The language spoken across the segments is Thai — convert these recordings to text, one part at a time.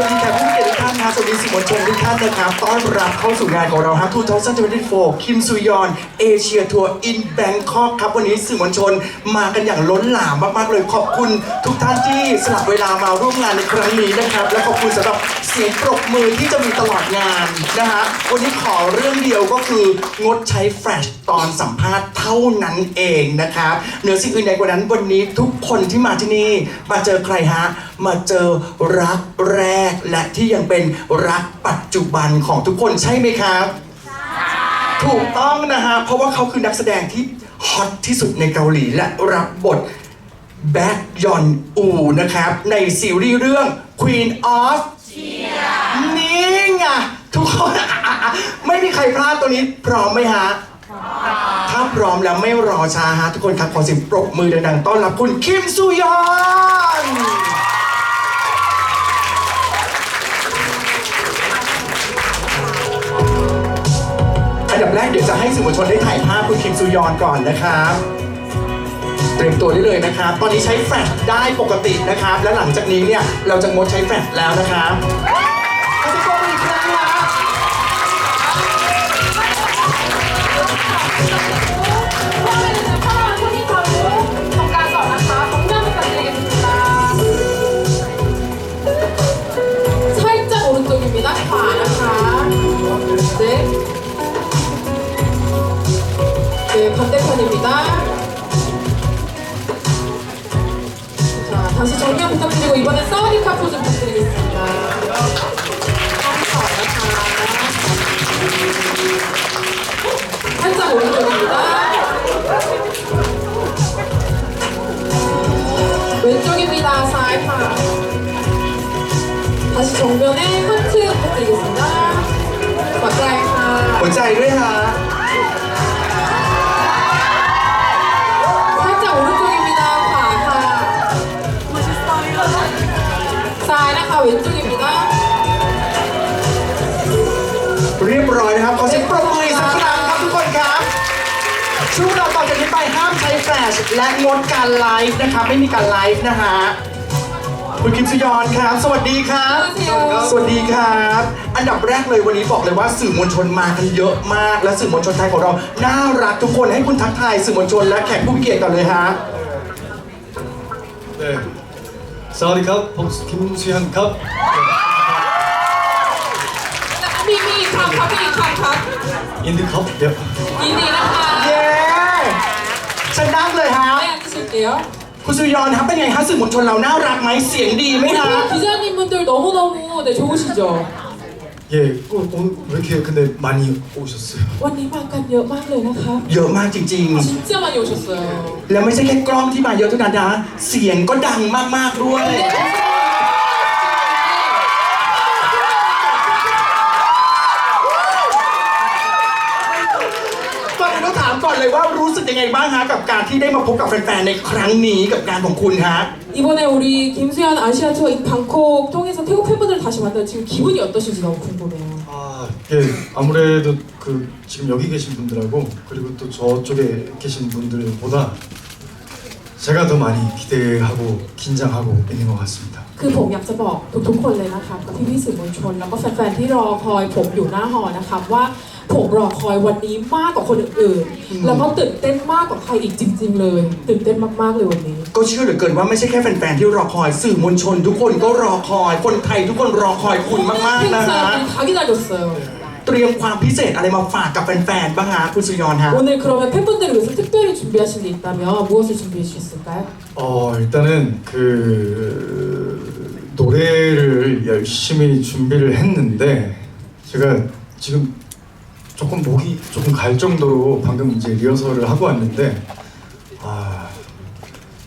วัสดีแขกผู้เกียรติทุกท่านนะครับสวัสดีสื่อมวลชนทุกท่านนะครับต้อนรับเข้าสู่งานของเราครับ2024คิมซุยอนเอเชียทัวร์อินแบงคอกครับวันนี้สื่อมวลชนมากันอย่างล้นหลามมากๆเลยขอบคุณทุกท่านที่สละเวลามาร่วมงานในครั้งนี้นะครับ และขอบคุณสำหรับเสียงปรบมือที่จะมีตลอดงานนะฮะวันนี้ขอเรื่องเดียวก็คืองดใช้แฟลชตอนสัมภาษณ์เท่านั้นเองนะครับเหนือสิ่งอื่นใดกว่านั้นวันนี้ทุกคนที่มาที่นี่มาเจอใครฮะ มาเจอรักแรกและที่ยังเป็นรักปัจจุบันของทุกคนใช่ไหมครับ ถูกต้องนะฮะ เพราะว่าเขาคือนักแสดงที่ฮอตที่สุดในเกาหลีและรับบทแบ็กยอนอูนะครับ ในซีรีส์เรื่อง Queen of นี่ไงทุกคนไม่มีใครพลาดตัวนี้พร้อมไหมฮะถ้าพร้อมแล้วไม่รอช้าฮะทุกคนครับขอเสียงปรบมือดังๆต้อนรับคุณคิมซูยอน นดับแรกเดี๋ยวจะให้สื่อมวลชนได้ถ่ายภาพคุณคิมซูยอนก่อนนะครับเตรียมตัวได้เลยนะครับ ตอนนี้ใช้แฟลชได้ปกตินะครับ และหลังจากนี้เนี่ยเราจะงดใช้แฟลชแล้วนะครับ 네, 반대편입니다. 자, 다시 정면 부탁드리고 이번엔 사우디카 포즈 부탁드리겠습니다. 왼쪽입니 다. เรียบร้อยนะครับขอเสียงปรบมือสักครั้งครับทุกคนครับช่วงเวาต่อจากนี้ไปห้ามใช้แฟลและงดการไลฟ์นะครับไม่มีการไลฟ์นะฮะคุณคิมซยอนครับ สวัสดีครับ สวัสดีครับ อันดับแรกเลยวันนี้บอกเลยว่าสื่อมวลชนมากันเยอะมาก และสื่อมวลชนไทยของเราน่ารักทุกคนให้คุณทักทายสื่อมวลชนและแขกผู้เกียรติกันเลยฮะ 네. 사와디캅, 범수 김수현 캅. 미미 컵, 커피 컵, 컵. 인디 캅. 네. 이니라카. เย้ฉันนั่งเลยฮะ 네, 앉으실게요. คุณสุริยอนครับเป็นไงฮะสื่อมวลชนเราน่ารักไหมเสียงดีไหมฮะ 기자님분들 너무너무 네, 좋으시죠? 예, 어, 오늘 왜 이렇게 근데 많이 오셨어요? วันนี้มากันเยอะมากเลยนะคะ เยอะมากจริง 진짜 많이 오셨어요. ๆ แล้วไม่ใช่แค่กล้องที่มาเยอะเท่านั้นนะ เสียงก็ดังมากๆด้วย ก่ เลยว่ารู้สึกยังไงบ้างฮะกับการที่ได้มาพบกับแฟนๆ ในครั้งนี้กับงานของคุณฮะ 이번에 우리 김수현 아시아 투어 인 방콕 통해서 태국 팬분들 다시 만나 지금 기분이 어떠신지 너무 궁금해요. 아, 예, 아무래도 그 지금 여기 계신 분들하고 그리고 또 저쪽에 계신 분들보다 제가 더 많이 기대하고 긴장하고 있는 것 같습니다. คือผมอยากจะบอกทุกๆคนเลยนะครับกับพี่พี่ๆสื่อมวลชน แล้วก็แฟนๆที่รอคอยผมอยู่หน้าหอนะครับว่า ผมรอคอยวันนี้มากกว่าคนอื่นๆ แล้วก็ตื่นเต้นมากกว่าใครอีกจริง ๆ เลย ตื่นเต้นมากๆเลยวันนี้ ก็เชื่อเหลือเกินว่าไม่ใช่แค่แฟนๆ ที่รอคอย สื่อมวลชน ทุกคนก็รอคอย คนไทยทุกคนรอคอยคุณมากๆ นะฮะ 팬사람들이 다 기다렸어요. เตรียมความพิเศษอะไรมาฝากกับแฟนๆ บ้างฮะคุณสุริยอนฮะ 오늘 그러면 팬분들을 위해서 특별히 준비하신 게 있다면 무엇을 준비해 주셨을까요? 어, 일단은 그 노래를 열심히 준비를 했는데 제가 지금 조금 목이 조금 갈 정도로 방금 이제 리허설을 하고 왔는데 아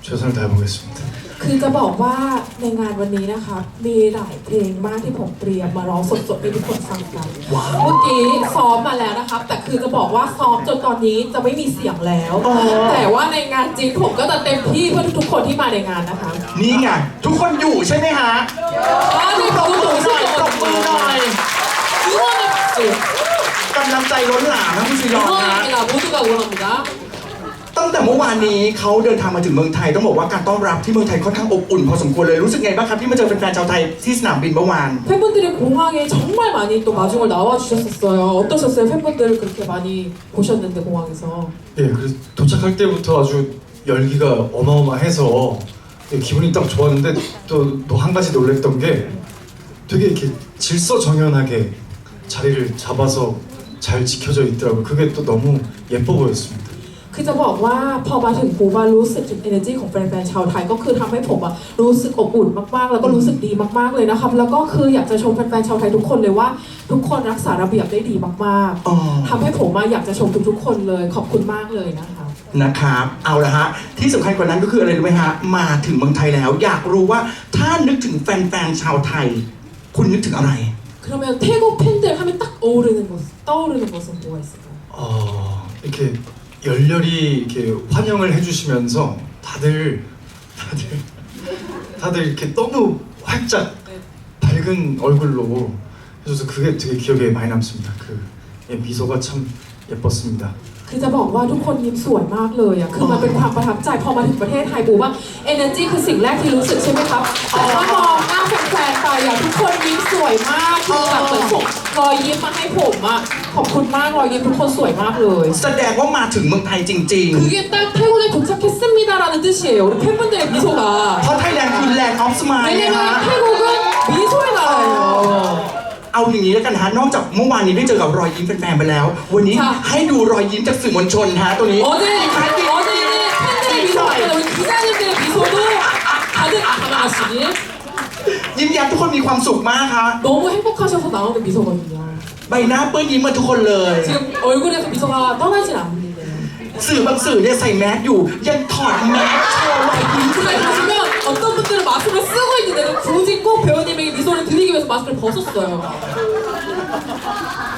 최선을 다해보겠습니다. คือจะบอกว่าในงานวันนี้นะคะมีหลายเพลงมากที่ผมเตรียมมาร้องสดๆให้ทุกคนฟังกัน ว้าว เมื่อกี้ซ้อมมาแล้วนะครับ แต่คือจะบอกว่าซ้อมจนตอนนี้จะไม่มีเสียงแล้ว อ๋อ แต่ว่าในงานจริงผมก็จะเต็มที่เพื่อทุกๆคนที่มาในงานนะคะ นี่ไง ทุกคนอยู่ใช่ไหมฮะ อ่านี่ ปร ผม บมื ถู อก หน่อยปรบมือหน่อย 응원의 박수 ก ำลังใจล้นหลามนะคุณสุริยอนฮะ 응원입니다 모두가 응원합니다 ต ตั้งแต่เมื่อวานนี้เขาเดินทางมาถึงเมืองไทย ต้องบอกว่าการต้อนรับที่เมืองไทยค่อนข้างอบอุ่นพอสมควรเลยรู้สึกไงบ้างครับที่มาเจอแฟนๆชาวไทยที่สนามบินเมื่อวาน 팬분들이 공항에 정말 많이 또 마중을 나와 주셨었어요. 어떠셨어요? 팬분들을 그렇게 많이 보셨는데 공항에서. 예, 그래서 도착할 때부터 아주 열기가 어마어마해서 예, 기분이 딱 좋았는데 또 또 한 가지 놀랬던 게 되게 이렇게 질서정연하게 자리를 잡아서 잘 지켜져 있더라고요. 그게 또 너무 예뻐 보였습니다. คือจะบอกว่าพอมาถึงปูบารู้สึกถึง energy ของแฟนๆชาวไทยก็คือทำให้ผมอะรู้สึกอบอุ่นมากๆ แล้วก็รู้สึกดีมากๆเลยนะครับ แล้วก็คืออยากจะชมแฟนๆชาวไทยทุกคนเลยว่า ทุกคนรักษาระเบียบได้ดีมาก อ๋อ ๆทำให้ผมมาอยากจะชมทุกๆคนเลยขอบคุณมากเลยนะคะ นะครับเอาละฮะที่สำคัญกว่านั้นก็คืออะไรรู้ไหมฮะมาถึงเมืองไทยแล้ว อยากรู้ว่าถ้านึกถึงแฟนๆชาวไทย คุณนึกถึงอะไร 그러면 태국 팬들 하면 딱 어우르는 것 떠오르는 것은 뭐가 있을까요? 어, 이렇게 열렬히 이렇게 환영을 해주시면서 다들 다들 다들 이렇게 너무 활짝 밝은 얼굴로 해줘서 그게 되게 기억에 많이 남습니다. 그 예, 미소가 참 예뻤습니다. คือจะบอกว่าทุกคนยิ้มสวยมากเลยอ่ะ คือมันเป็นความประทับใจพอมาถึงประเทศไทยปูว่า energy คือสิ่งแรกที่รู้สึกใช่ไหมครับ แต่ว่ามอ งหน้าแฟนๆไปอ่ะทุกคนยิ้มสวยมาก คือแบบเหมือนส่งรอยยิ้มมาให้ผมอ่ะ ขอบคุณมากรอยยิ้มทุกคนสวยมากเลย แสดงว่ามาถึงเมืองไทยจริง 그게 딱 태국에 도착했습니다라는 뜻이에요. 우리 팬분들의 미소가. ๆ เพราะไทยแลนด์คือแลนด์ออฟสมายนะฮะ 왜냐면 태국은 미소의 나라예요. เอาอย่างนี้แล้วกันฮะ นอกจากเมื่อวานนี้ได้เจอกับรอยยิ้มแฟนๆไปแล้ว วันนี้ ค่ะ ให้ดูรอยยิ้มจากสื่อมวลชนฮะตัวนี้ 어제 어제는 팬들의 미소가 아니라 우리 기자님들의 미소도 가득 담아가시니 ยิ้มแย้มทุกคนมีความสุขมากครับ 너무 행복하셔서 나오는 미소거든요. ใบหน้าเปื้อนยิ้มมาทุกคนเลย 지금 얼굴에서 미소가 떠나질 않는데. สื่อบางสื่อเนี่ยใส่แมสอยู่ ยังถอดแมสโชว์รอยยิ้ม 그래 보시면 어떤 분들은 마스크를 쓰고 있는데도 굳이 꼭 배우님에게 미소를 드리기 위해서 마스크를 벗었어요.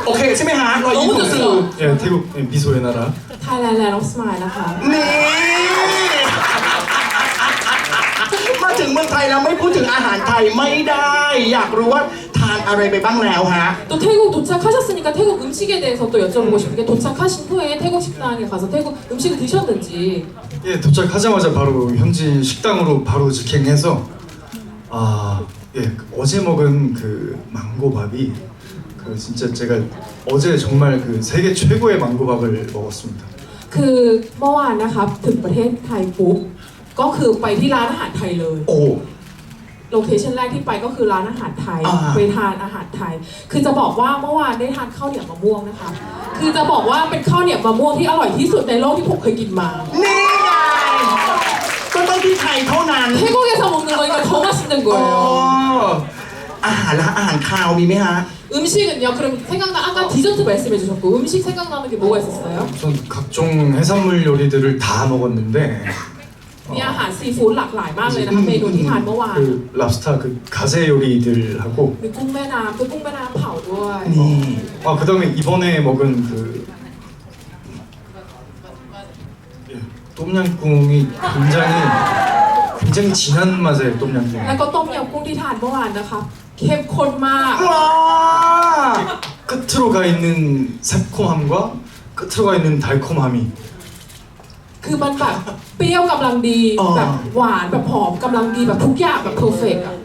โอเคใช่ไหมฮะรอยยิ้มของสื่อ 예, 태국 예, 미소의 나라. Thailand Land of Smile นะคะ นี่ ถึงเมืองไทยแล้วไม่พูดถึงอาหารไทยไม่ได้ อยากรู้ว่าทานอะไรไปบ้างแล้วฮะ 또 태국 도착하셨으니까 태국 음식에 대해서 또 여쭤보고 싶은 게 도착하신 후에 태국 식당에 가서 태국 음식을 드셨는지 예, 도착하자마자 바로 현지 식당으로 바로 직행해서 아, 예, 어제 먹은 그 망고밥이 그 진짜 제가 어제 정말 그 세계 최고의 망고밥을 먹었습니다. คือเมื่อวานนะครับถึงประเทศไทยปุ๊บ ก็คือไปที่ร้านอาหารไทยเลย โอ้ โลเคชันแรกที่ไปก็คือร้านอาหารไทย อ่า ไปทานอาหารไทย คือจะบอกว่าเมื่อวานได้ทานข้าวเหนียวมะม่วงนะคะ คือจะบอกว่าเป็นข้าวเหนียวมะม่วงที่อร่อยที่สุดในโลกที่ผมเคยกินมา นี่ไงก็ต้องที่ไทยเท่านั้น 태국에서 먹는 거니까 더 맛있는 อ๋อ 거예요. อาหารละอาหารคาวมีไหมฮะ 음식은요? 그럼 생각나 아까 디저트 말씀해 주셨고 음식 생각나는 게 뭐가 있었어요? 우선 각종 해산물 요리들을 다 먹었는데 มีอาหารซีฟู้ดหลากหลายมากเลยนะคะเมนูที่ทานเมื่อวาน 그 랍스타 그 가재 요리들하고 มีกุ้งแม่น้ำคือกุ้งแม่น้ำเผาด้วย นี่ 아 그다음에 이번에 먹은 그 예, 똠양꿍이 굉장히 굉장히 진한 맛의 แล้ว 똠양꿍 ก็ต้มยำกุ้งที่ทานเมื่อวานนะคะเข้มข้นมาก ว้า 끝으로 가 있는 새콤함과 끝으로 가 있는 달콤함이 คือมันแบบเปรี้ยวกำลังดี อ๋อ แบบหวานแบบหอมกำลังดีแบบทุกอย่างแบบเพอร์เฟกต์อ่ะ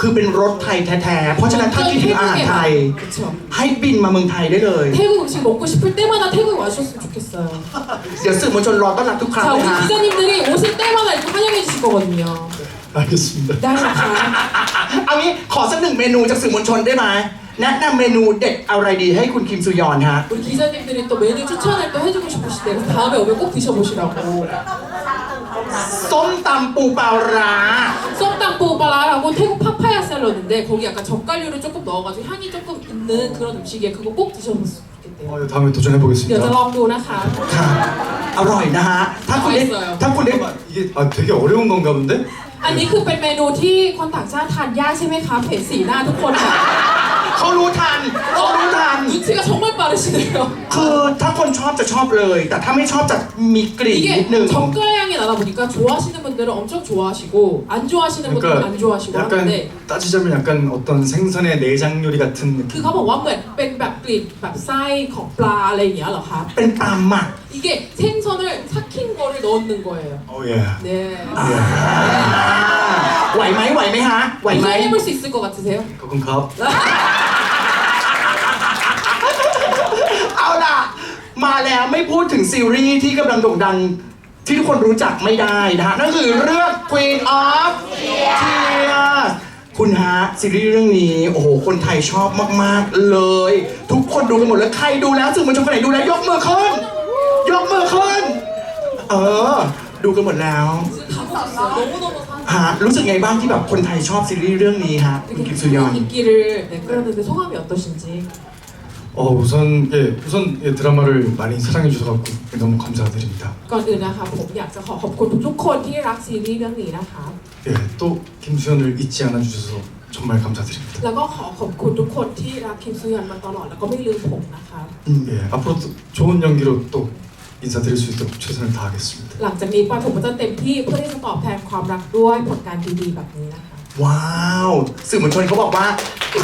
คือเป็นรสไทยแท้ๆ เพราะฉะนั้นถ้าคิดถึงอาหารไทย 그쵸 ให้บินมาเมืองไทยได้เลย 태국 음식 먹고 싶을 때마다 태국에 와주셨으면 좋겠어요 เดี๋ยวสื่อมวลชนรอต้อนรับทุกครั้ง 자 เลย 우리 ฮะ 기자님들이 오실 때마다 이렇게 환영해 주실 거거든요 알겠습니다. 네นะคะ เอางี้ขอสักหนึ่งเมนูจากสื่อมวลชนได้ไหม แนะนำเมนูเด็ดอะไรดีให้คุณคิมซูยอนฮะ 우리 기자님들이 또 메뉴 추천을 또 해주고 싶으실 때 그래서 다음에 오면 꼭 드셔보시라고 ส้มตำปูปลาร้า 썸땅 뽀바라라고 태국 파파야 샐러드인데 거기 약간 젓갈류를 조금 넣어가지고 향이 조금 있는 그런 음식이에요 그거 꼭 드셔보셨으면 좋겠대요 어, 다음에 도전해 เดี๋ยวจะ 보겠습니다. ลองดูนะคะ ค่ะ อร่อยนะฮะ ถ้าคุณได้ อร่อย ถ้าคุณได้ 잠깐만, 이게 아 되게 어려운 건가 본데? อันนี้คือเป็นเมนูที่คนต่างชาติทานยากใช่ไหมคะเห็นสีหน้าทุกคนแบบ เขารู้ทันเขารู้ทัน 눈치가 정말 빠르시네요. คือถ้าคนชอบจะชอบเลย แต่ถ้าไม่ชอบจะมีกลิ่นนิดนึ 이게 ง 정가의 향이 나다 보니까 좋아하시는 분들은 엄청 좋아하시고 안 좋아하시는 분들은 안 좋아하시고 약간 하는데 따지자면 약간 어떤 생선의 내장 요리 같은 느낌. คือเขาบอกว่าเหมือนเป็นแบบกลิ่นแบบไส้ของปลาอะไรอย่างเงี้ยเหรอคะ เป็นตามหมัก 이게 생선을 삭힌 거를 넣는 거예요. 어 예. 네. ไหวไหมไหวไหมฮะ ไหวไหม 이해해볼 수 있을 것 같으세요? 그건 갑. มาแล้วไม่พูดถึงซีรีส์ที่กำลังโด่งดัง ที่ทุกคนรู้จักไม่ได้นะฮะ นั่นคือเรื่อง Queen of Tears คุณฮะ ซีรีส์เรื่องนี้ โอ้โห คนไทยชอบมาก ๆ เลย ทุกคนดูกันหมดแล้ว ใครดูแล้วสื่อมวลชนคนไหนดูแล้ว ยกมือขึ้น ยกมือขึ้น เออ ดูกันหมดแล้ว 다 보셨어요. 너무너무 사- ฮะ รู้สึกไงบ้างที่แบบคนไทยชอบซีรีส์รื่องนี้ฮะคุณ 이렇게 กิมซุยอน 큰 인기를 네, 끌었는데 소감이 어떠신지? 어 우선 예 우선 예, 드라마를 많이 사랑해 주셔서 너무 감사드립니다. ก่อนอื่นนะคะผมอยากจะขอขอบคุณทุกๆคนที่รักซีรีส์เรื่องนี้นะคะ 예또 김수현을 잊지 않아 주셔서 정말 감사드립니다. แล้วก็ขอขอบคุณทุกคนที่รักคิมซุยอนมาตลอดแล้วก็ไม่ลืมผมนะคะ 예 앞으로도 좋은 연기로 또 인사드릴 수 있도록 최선을 다하겠습니다. หลังจากนี้ไปผมก็จะเต็มที่เพื่อที่จะตอบแทนความรักด้วยผลงานดีๆแบบนี้นะคะ ว้าว สื่อมวลชนเขาบอกว่า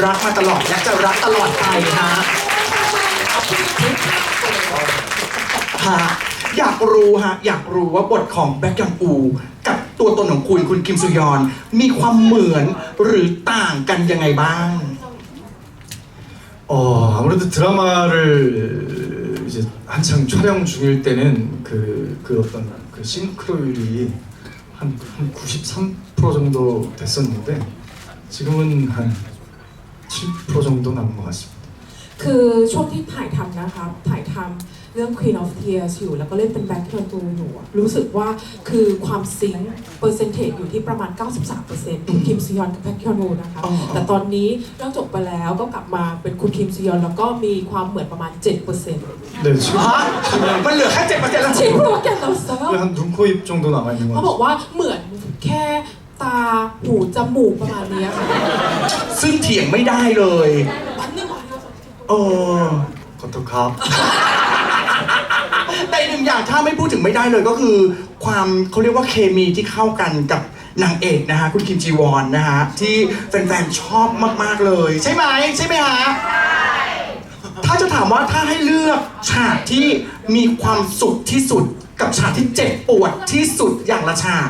รักมาตลอดและจะรักตลอดไปฮะ ฮะอยากรู้ฮะ อยากรู้ว่าบทของแบ็กยอนอู กับตัวตนของคุณคุณคิมซุยอน มีความเหมือนหรือต่างกันยังไงบ้าง 어 아무래도 드라마를 이제 한창 촬영 중일 때는 그, 그 어떤 그 싱크로율이 한, 한 93% 정도 됐었는데 지금은 한 7% 정도 남은 것 같습니다. คือช่วงที่ถ่ายทำนะคะถ่ายทำเรื่อง Queen of Tears อยู่แล้วก็เล่นเป็นแบ็คแคนตูอยู่อะรู้สึกว่าคือความซิงค์เปอร์เซนเทจอยู่ที่ประมาณ 93%คุณคิมซียอนกับแบ็คแคนตูนะคะ อ๋อ แต่ตอนนี้เรื่องจบไปแล้วก็กลับมาเป็นคุณคิมซียอนแล้วก็มีความเหมือนประมาณ 7% 네 지금 ฮะมันเหลือแค่เจ็ดเปอร์เซ็นต์แล้ว 7%밖에 안 남았어요. 한 눈, 코, 입 정도 남아 있는 เขา 것 บอก 같습니다. ว่าเหมือนแค่ตาหูจมูกประมาณเนี้ยค่ะ ซึ่งเถียงไม่ได้เลย 맞는 말이어서 เออ 거토캅 แต่อีกหนึ่งอย่างถ้าไม่พูดถึงไม่ได้เลยก็คือ ความเขาเรียกว่าเคมีที่เข้ากันกับนางเอกนะฮะคุณคิมจีวอนนะฮะที่แฟนๆชอบมากๆเลย ใช่ไหมใช่ไหมฮะถ้าจะถามว่าถ้าให้เลือกฉากที่มีความสุขที่สุด กับฉากที่เจ็บปวดที่สุดอย่างละฉาก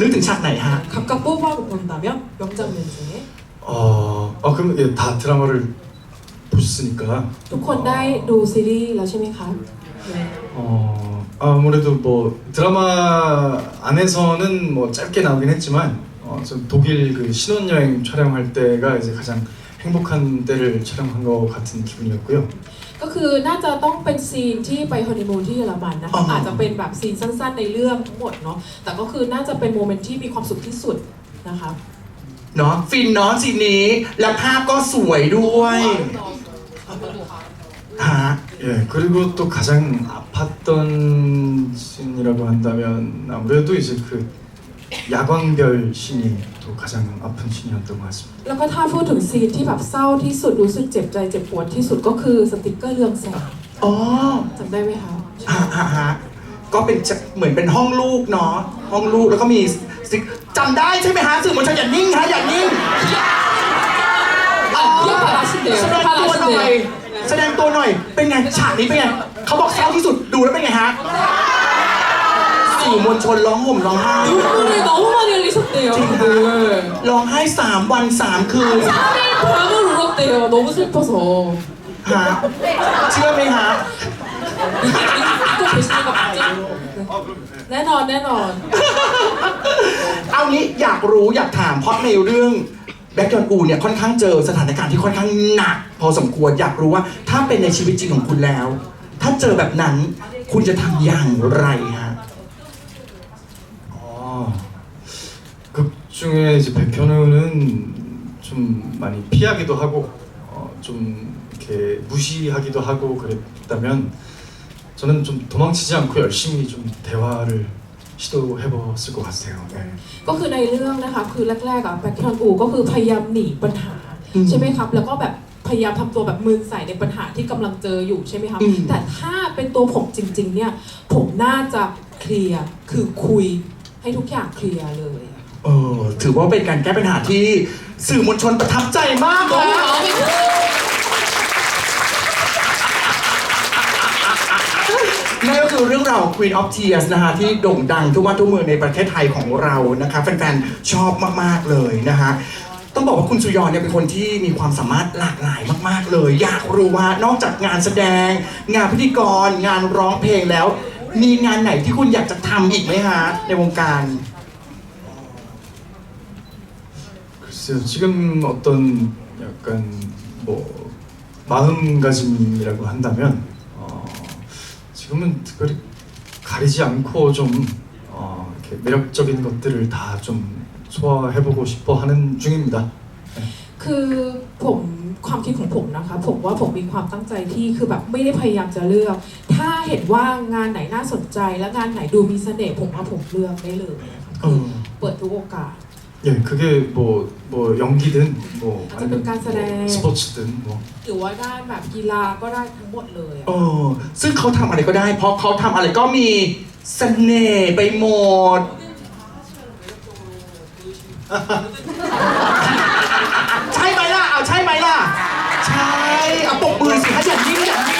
นึกถึงฉากไหนฮะ 각각 뽑아서 본다면 명장면 중에 어, 어 그럼 예, 다 드라마를 보셨으니까 ทุกคนได้ดูซีรีส์แล้วใช่ไหมคะ 어, 아무래도 뭐 드라마 안에서는 뭐 짧게 나오긴 했지만 어, 좀 독일 그 신혼여행 촬영할 때가 이제 가장 행복한 때를 촬영한 것 같은 기분이었고요. ก็คือน่าจะต้องเป็นซีนที่ไปฮันนีมูนที่เยอรมันนะ อ๋ คะ ออ อาจจะเป็นแบบซีนสั้นๆในเรื่องทั้งหมดเนาะแต่ก็คือน่าจะเป็นโมเมนต์ที่มีความสุขที่สุดนะคะ เนาะฟินเนาะซีนนี้ และภาพก็สวยด้วยฮ ะ 예, 그리고 또 가장 아팠던 씬이라고 한다면 아무래도 이제 그 야광별 씬이 또 가장 아픈 씬이었던 것 같습니다. แล้วก็ถ้าพูดถึงซีนที่แบบเศร้าที่สุดรู้สึกเจ็บใจเจ็บปวดที่สุดก็คือสติกเกอร์เรืองแสง อ๋อ จำได้ไหมคะ ฮะฮะฮะก็เป็นจะเหมือนเป็นห้องลูกเนาะห้องลูกแล้วก็มีสติ๊กจำได้ใช่ไหมฮะสื่อมวลชนอย่านิ่งฮะอย่านิ่ง 아, 기억 다 나신대요. แสดง 다 ตัวหน่อย 나신대요. แสดงตัวหน่อย เป็นไงฉากนี้เป็นไงเขาบอกเศร้าที่สุดดูแล้วเป็นไงฮะสื่อมวลชนร้องห่มร้องไห้ 눈물을 너무 많이 흘리셨대요. 오늘. ร้องไห้สามวันสามคืน 3일 밤을 울었대요. 너무 슬퍼서. ฮะเชื่อไหมฮะ 이게 믿고 계시는 거 맞죠? 네. 내넌 내넌. เอางี้อยากรู้อยากถามเพราะในเรื่อง แบ็กยอนอูเนี่ยค่อนข้างเจอสถานการณ์ที่ค่อนข้างหนัก พอสมควรอยากรู้ว่าถ้าเป็นในชีวิตจริงของคุณแล้ว ถ้าเจอแบบนั้นคุณจะทำอย่างไรฮะ 아, 극 중에 이제 백현우는 좀 많이 피하기도 하고 어, 좀 이렇게 무시하기도 하고 그랬다면 저는 좀 도망치지 않고 열심히 좀 대화를 시도해봤을 것 같아요. 네. ก็คือในเรื่องนะคะคือแรกๆอะแบ็คแคนอูก็คือพยายามหนีปัญหา อืม ใช่ไหมครับ แล้วก็แบบพยายามทำตัวแบบมือใส่ในปัญหาที่กำลังเจออยู่ใช่ไหมครับ อืม แต่ถ้าเป็นตัวผมจริง ๆ เนี่ย ผมน่าจะเคลียร์คือคุยให้ทุกอย่างเคลียร์เลย เออถือว่าเป็นการแก้ปัญหาที่สื่อมวลชนประทับใจมาก 너무 นะ 마음에 들어 นั่นก็คือเรื่องราวของ Queen of Tears นะฮะที่โด่งดังทั่วบ้านทั่วเมืองในประเทศไทยของเรานะคะแฟนๆ ชอบมากๆเลยนะฮะต้องบอกว่าคุณสุยอนเนี่ยเป็นคนที่มีความสามารถหลากหลายมากๆเลย อยากรู้ว่านอกจากงานแสดง งานพิธีกร งานร้องเพลงแล้ว มีงานไหนที่คุณอยากจะทำอีกไหมฮะ ในวงการ 글쎄요 지금 어떤 약간 뭐 마음가짐이라고 한다면 어, 지금은 특별히 가리지 않고 좀 어, 이렇게 매력적인 것들을 다 좀 소화해보고 싶어 하는 중입니다. คือผมความคิดของผมนะคะ ผมว่าผมมีความตั้งใจที่คือแบบไม่ได้พยายามจะเลือก ถ้าเห็นว่างานไหนน่าสนใจและงานไหนดูมีเสน่ห์ผมว่าผมเลือกได้เลยนะคะ เออ เปิดทุกโอกาส 예, 그게 뭐, 뭐 연기든 뭐 아직은 아니면 깐사레. 뭐 스포츠든 뭐 หรือว่าด้านแบบกีฬาก็ได้ทั้งหมดเลยอะ เออซึ่งเขาทำอะไรก็ได้ เพราะเขาทำอะไรก็มีเสน่ห์ไปหมด ใช่ไหมล่ะ เอาใช่ไหมล่ะ ใช่ เอาปกมือสิคะอย่างนี้อย่างนี้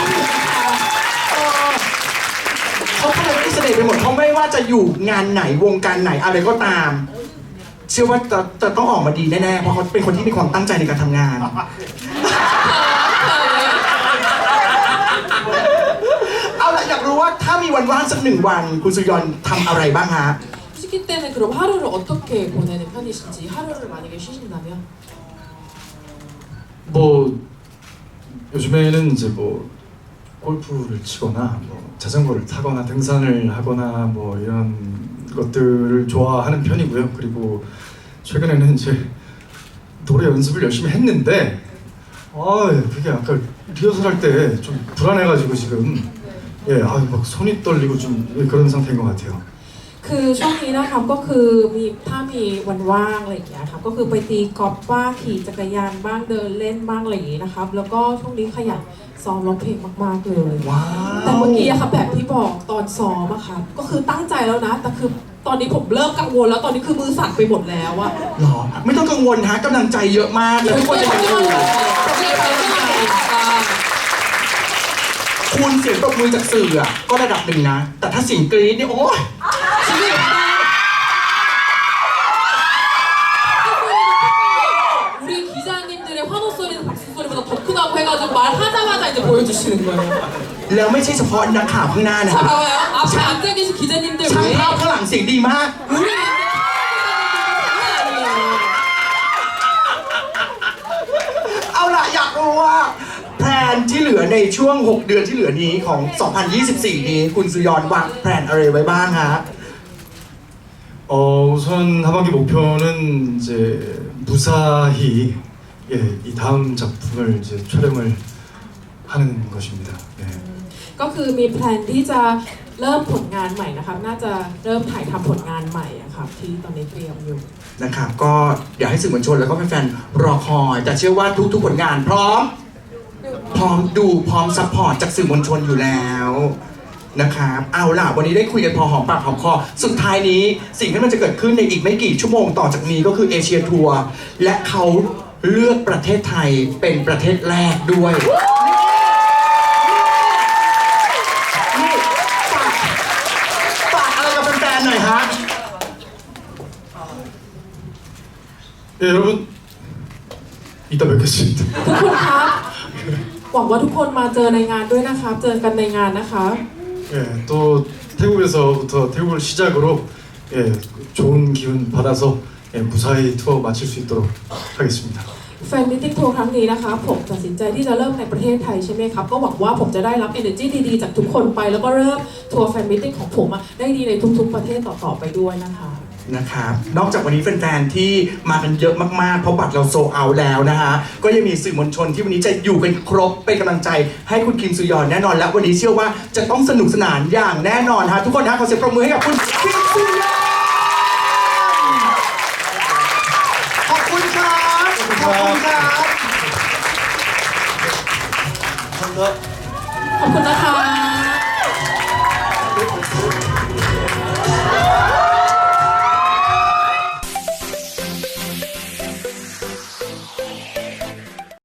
เออเขาทำอะไรก็มีเสน่ห์ไปหมดเขาไม่ว่าจะอยู่งานไหนวงการไหนอะไรก็ตาม เ ชื่อว่าจะจะต้องออกมาดีแน่ๆ เพราะเขาเป็นคนที่มีความตั้งใจในการทำงาน เอาละอยากรู้ว่าถ้ามีวันว่างสักหนึ่งวัน คุณสุยอนทำอะไรบ้างฮะ 쉬기 때는 그럼 하루를 어떻게 보내는 편이신지 하루를 만약에 쉬신다면 뭐 요즘에는 이제 뭐 골프를 치거나 뭐 자전거를 타거나 등산을 하거나 뭐 이런 것들을 좋아하는 편이고요. 그리고 최근에는 이제 노래 연습을 열심히 했는데 아 그게 아까 리허설 할 때 좀 불안해가지고 지금 예 아막 손이 떨리고 좀 예, 그런 상태인 것 같아요. คือช่วงนี้นะครับก็คือมีถ้ามีวันว่างอะไรอย่างเงี้ยครับก็คือไปตีกอล์ฟบ้างขี่จักรยานบ้างเดินเล่นบ้างอะไรอย่างงี้นะครับ แล้วก็ช่วงนี้ขยันซ้อมร้องเพลงมากๆเลยว้าวแต่เมื่อกี้อะครับแบบที่บอกตอนซ้อมอะครับก็คือตั้งใจแล้วนะ แต่คือตอนนี้ผมเริ่มกังวลแล้วตอนนี้คือมือสั่นไปหมดแล้วอะหรอ ไม่ต้องกังวลฮะกำลังใจเยอะมากเลยทุกคนจะมาดูคุณเสียงตบมือจากสื่ออะก็ระดับหนึ่งนะ แต่ถ้าเสียงกรี๊ดเนี่ยโอ้ย 보여주시는 거예요. แล้วไม่ใช่เฉพาะนักข่าวข้างหน้านะ 자 봐봐요. 앞에 앉아 계신 기자님들 ช่าง 외에 ภาพข้างหลังเสียงดีมาก 우리 기자님들 아니에요. เอาล่ะ อยากรู้ว่าแพลนที่เหลือในช่วง 6 เดือนที่เหลือนี้ของ 2024 นี้ คุณสุยอนวางแพลนอะไรไว้บ้างฮะ 어 우선 하반기 목표는 이제 무사히 예, 이 다음 작품을 이제 촬영을 하는 것입니다. 예. ก็คือมีแพลนที่จะเริ่มผลงานใหม่นะครับ น่าจะเริ่มถ่ายทำผลงานใหม่อะครับที่ตอนนี้เตรียมอยู่ นะครับก็เดี๋ยวให้สื่อมวลชนแล้วก็แฟนๆรอคอย แต่เชื่อว่าทุกๆผลงานพร้อม พร้อมดูพร้อมซัพพอร์ตจากสื่อมวลชนอยู่แล้วนะครับเอาล่ะ วันนี้ได้คุยกันพอหอมปากหอมคอ สุดท้ายนี้สิ่งที่มันจะเกิดขึ้นในอีกไม่กี่ชั่วโมงต่อจากนี้ก็คือเอเชียทัวร์และเขาเลือกประเทศไทยเป็นประเทศแรกด้วย 예, 여러분 이따 뵙겠습니다. ทุกคนครับหวังว่าทุกคนมาเจอในงานด้วยนะครับ เจอกันในงานนะคะ 예, 또 태국에서부터 태국을 시작으로 예, 좋은 기운 받아서 예, 무사히 투어 마칠 수 있도록 하겠습니다. แฟนมิทติ้งทัวร์ครั้งนี้นะคะ ผมตัดสินใจที่จะเริ่มในประเทศไทยใช่ไหมครับ ก็หวังว่าผมจะได้รับ energy ดีๆ จากทุกคนไป แล้วก็เริ่มทัวร์แฟนมิทติ้งของผมอะได้ดีในทุกๆประเทศต่อๆไปด้วยนะคะ นะครับนอกจากวันนี้แฟนๆที่มากันเยอะมากๆ เพราะบัตรเราโซเอาแล้วนะคะ ก็ยังมีสื่อมวลชนที่วันนี้จะอยู่กันครบเป็นกำลังใจ ให้คุณคิมสุยอนแน่นอน และวันนี้เชื่อว่าจะต้องสนุกสนานอย่างแน่นอนฮะทุกคนฮะขอเสียงปรบมือให้กับคุณคิมสุยอนขอบคุณครับขอบคุณครับขอบคุณนะคะ